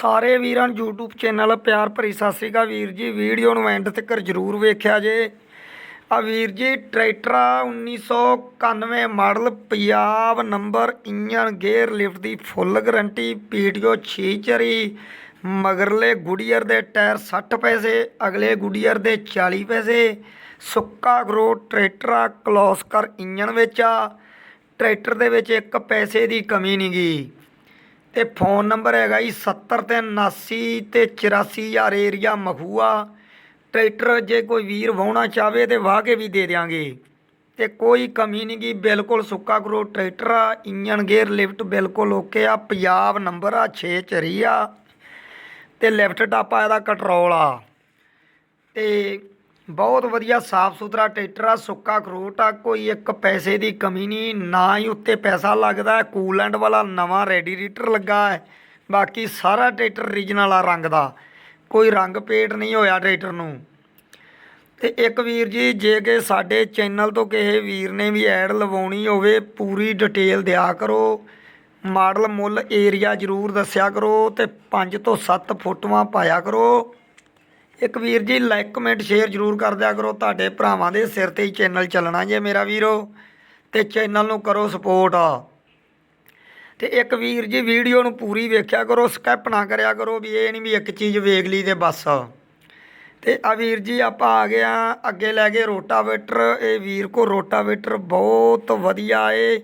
ਸਾਰੇ ਵੀਰਾਂ ਨੂੰ YouTube ਚੈਨਲ ਪਿਆਰ ਭਰੀ ਸਤਿ ਸ੍ਰੀ ਅਕਾਲ ਵੀਰ ਜੀ। ਵੀਡੀਓ ਨੂੰ ਐਂਡ ਤੱਕ ਜਰੂਰ ਵੇਖਿਆ ਜੇ। ਆ ਵੀਰ ਜੀ, ਟਰੈਕਟਰ ਆ 1991 model, Punjab number engine gear lift ਦੀ ਫੁੱਲ ਗਾਰੰਟੀ ਪੀਟੀਓ 6 ਚਰੀ, ਮਗਰਲੇ ਗੁਡੀਅਰ ਦੇ ਟਾਇਰ 60 ਪੈਸੇ, ਅਗਲੇ ਗੁਡੀਅਰ ਦੇ 40 ਪੈਸੇ। ਸੁੱਕਾ ਗਰੋ tractor Kirloskar Kirloskar engine ਵਿੱਚ ਆ। ਟਰੈਕਟਰ ਦੇ ਵਿੱਚ ਇੱਕ ਪੈਸੇ ਦੀ ਕਮੀ ਨਹੀਂ ਗੀ। ਅਤੇ ਫੋਨ ਨੰਬਰ ਹੈਗਾ ਜੀ 70 ਤੇ 79 ਤੇ 84000 ਏਰੀਆ ਮਖੂਆ। ਟਰੈਕਟਰ ਜੇ ਕੋਈ ਵੀਰ ਵਾਹੁਣਾ ਚਾਹਵੇ ਤਾਂ ਵਾਹ ਕੇ ਵੀ ਦੇ ਦਿਆਂਗੇ। ਅਤੇ ਕੋਈ ਕਮੀ ਨਹੀਂ ਗੀ, ਬਿਲਕੁਲ ਸੁੱਕਾ ਕਰੋ ਟਰੈਕਟਰ ਆ ਇੰਜਨ ਗੇਅਰ ਲਿਫਟ ਬਿਲਕੁਲ ਓਕੇ ਆ, ਪੰਜਾਬ ਨੰਬਰ ਆ 6 ਚਰੀ ਆ। ਅਤੇ ਲਿਫਟ ਟਾਪਾ ਇਹਦਾ ਕੰਟਰੋਲ ਆ। ਅਤੇ ਬਹੁਤ ਵਧੀਆ ਸਾਫ਼ ਸੁਥਰਾ ਟਰੈਕਟਰ ਆ, ਸੁੱਕਾ ਖਰੋਟ ਆ, ਕੋਈ ਇੱਕ ਪੈਸੇ ਦੀ ਕਮੀ ਨਹੀਂ, ਨਾ ਹੀ ਉੱਤੇ ਪੈਸਾ ਲੱਗਦਾ ਹੈ ਕੂਲੈਂਟ ਵਾਲਾ ਨਵਾਂ ਰੈਡੀਏਟਰ ਲੱਗਾ ਹੈ, ਬਾਕੀ ਸਾਰਾ ਟਰੈਕਟਰ ਰੀਜਨਲ ਆ ਰੰਗ ਦਾ, ਕੋਈ ਰੰਗ ਪੇਟ ਨਹੀਂ ਹੋਇਆ ਟਰੈਕਟਰ ਨੂੰ। ਤੇ ਇੱਕ ਵੀਰ ਜੀ, ਜੇ ਕਿ ਸਾਡੇ ਚੈਨਲ ਤੋਂ ਕਿਸੇ ਵੀਰ ਨੇ ਵੀ ਐਡ ਲਵਾਉਣੀ ਹੋਵੇ, ਪੂਰੀ ਡਿਟੇਲ ਦਿਆ ਕਰੋ, ਮਾਡਲ ਮੁੱਲ ਏਰੀਆ ਜ਼ਰੂਰ ਦੱਸਿਆ ਕਰੋ ਤੇ 5 ਤੋਂ 7 ਫੋਟੋਆਂ ਪਾਇਆ ਕਰੋ। ਇੱਕ ਵੀਰ ਜੀ ਲਾਈਕ ਕਮੈਂਟ ਸ਼ੇਅਰ ਜ਼ਰੂਰ ਕਰ ਦਿਆ ਕਰੋ। ਤੁਹਾਡੇ ਭਰਾਵਾਂ ਦੇ ਸਿਰ ਤੇ ਹੀ ਚੈਨਲ ਚੱਲਣਾ ਜੇ ਮੇਰਾ ਵੀਰੋ। ਤੇ ਚੈਨਲ ਨੂੰ ਕਰੋ ਸਪੋਰਟ ਤੇ ਇੱਕ ਵੀਰ ਜੀ ਵੀਡੀਓ ਨੂੰ ਪੂਰੀ ਵੇਖਿਆ ਕਰੋ ਸਕਿਪ ਨਾ ਕਰਿਆ ਕਰੋ ਵੀ ਇਹ ਨਹੀਂ ਵੀ ਇੱਕ ਚੀਜ਼ ਵੇਖ ਲਈ ਤੇ ਬਸ। ਤੇ ਆ ਵੀਰ ਜੀ, ਆਪਾਂ ਆ ਗਏ ਆ, ਅੱਗੇ ਲੈ ਗਏ ਰੋਟਾਵੇਟਰ। ਇਹ ਵੀਰ ਕੋ ਰੋਟਾਵੇਟਰ ਬਹੁਤ ਵਧੀਆ ਏ।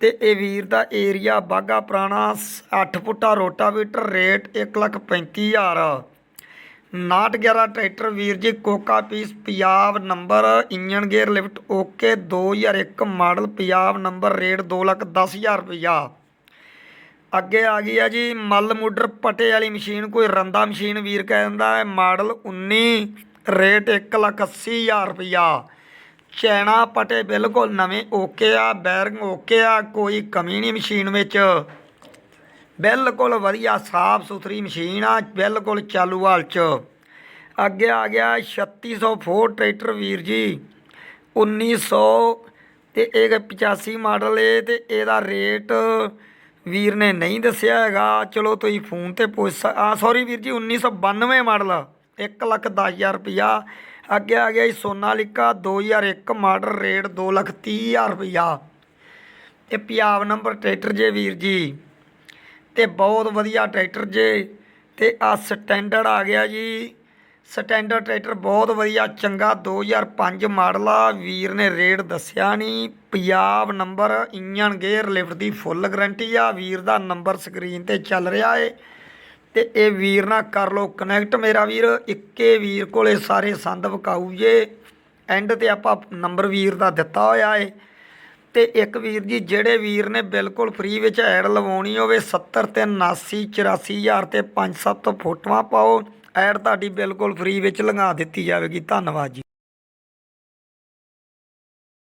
ਤੇ ਇਹ ਵੀਰ ਦਾ ਏਰੀਆ ਬਾਗਾ ਪੁਰਾਣਾ 8 ਫੁੱਟਾ ਰੋਟਾਵੇਟਰ ਰੇਟ 135000 ਨਾਟ11 ਟਰੈਕਟਰ ਵੀਰ ਜੀ, ਕੋਕਾ piece, Punjab number engine gear lift, okay 2001 model Punjab number, rate 210000 ਰੁਪਇਆ ਅੱਗੇ ਆ ਗਈ ਆ ਜੀ, ਮੱਲ ਮੁੱਡਰ ਪਟੇ ਵਾਲੀ ਮਸ਼ੀਨ, ਕੋਈ ਰੰਦਾ ਮਸ਼ੀਨ ਵੀਰ ਕਹਿ ਦਿੰਦਾ ਹੈ, ਮਾਡਲ 19 ਰੇਟ 180000 ਰੁਪਇਆ ਚੈਨਾ ਪਟੇ ਬਿਲਕੁਲ ਨਵੇਂ, ਓਕੇ ਆ, ਬੈਰਿੰਗ ਓਕੇ ਆ, ਕੋਈ ਕਮੀ ਨਹੀਂ ਮਸ਼ੀਨ ਵਿੱਚ। ਬਿਲਕੁਲ ਵਧੀਆ ਸਾਫ਼ ਸੁਥਰੀ ਮਸ਼ੀਨ ਆ, ਬਿਲਕੁਲ ਚਾਲੂ ਹਾਲ ਚ। ਅੱਗੇ ਆ ਗਿਆ 3600 ਫੋਰ ਟਰੈਕਟਰ ਵੀਰ ਜੀ 1900 ਤੇ ਇਹ 85 ਮਾਡਲ ਏ ਤੇ ਇਹਦਾ ਰੇਟ ਵੀਰ ਨੇ ਨਹੀਂ ਦੱਸਿਆ ਹੈਗਾ। ਚਲੋ ਤੁਸੀਂ ਫੋਨ ਤੇ ਪੁੱਛ ਸਕ- ਆ ਸੌਰੀ ਵੀਰ ਜੀ 1992 ਮਾਡਲ 1 ਲੱਖ 10000 ਰੁਪਇਆ। ਅੱਗੇ ਆ ਗਿਆ ਜੀ ਸੋਨਾਲਿਕਾ 2001 ਮਾਡਲ, ਰੇਟ 2 ਲੱਖ 30000 ਰੁਪਇਆ। ਇਹ ਪੰਜਾਬ ਨੰਬਰ ਟਰੈਕਟਰ ਜੇ ਵੀਰ ਜੀ। ਤੇ ਬਹੁਤ ਵਧੀਆ ਟਰੈਕਟਰ ਜੇ। ਤੇ ਆ ਸਟੈਂਡਰਡ ਆ ਗਿਆ ਜੀ। ਸਟੈਂਡਰਡ ਟਰੈਕਟਰ ਬਹੁਤ ਵਧੀਆ, ਚੰਗਾ 2005 ਮਾਡਲ ਆ। ਵੀਰ ਨੇ ਰੇਟ ਦੱਸਿਆ ਨਹੀਂ। Punjab number engine gear lift ਦੀ ਫੁੱਲ ਗਾਰੰਟੀ ਆ। ਵੀਰ ਦਾ ਨੰਬਰ ਸਕਰੀਨ ਤੇ ਚੱਲ ਰਿਹਾ ਏ। ਤੇ ਇਹ ਵੀਰ ਨਾਲ ਕਰ ਲਓ ਕਨੈਕਟ ਮੇਰਾ ਵੀਰ। ਇੱਕੇ ਵੀਰ ਕੋਲੇ ਸਾਰੇ ਸੰਦ ਵਿਕਾਊ ਜੇ। ਐਂਡ ਤੇ ਆਪਾਂ ਨੰਬਰ ਵੀਰ ਦਾ ਦਿੱਤਾ ਹੋਇਆ ਏ। ਤੇ ਇੱਕ ਵੀਰ ਜੀ, ਜਿਹੜੇ ਵੀਰ ਨੇ ਬਿਲਕੁਲ ਫ੍ਰੀ ਵਿੱਚ ਐਡ ਲਵਾਉਣੀ ਹੋਵੇ 70 ਤੇ 79 84000 ਤੇ 5-7 ਫੋਟੋਆਂ ਪਾਓ ਐਡ ਤੁਹਾਡੀ ਬਿਲਕੁਲ ਫ੍ਰੀ ਵਿੱਚ ਲੰਘਾ ਦਿੱਤੀ ਜਾਵੇਗੀ। ਧੰਨਵਾਦ ਜੀ।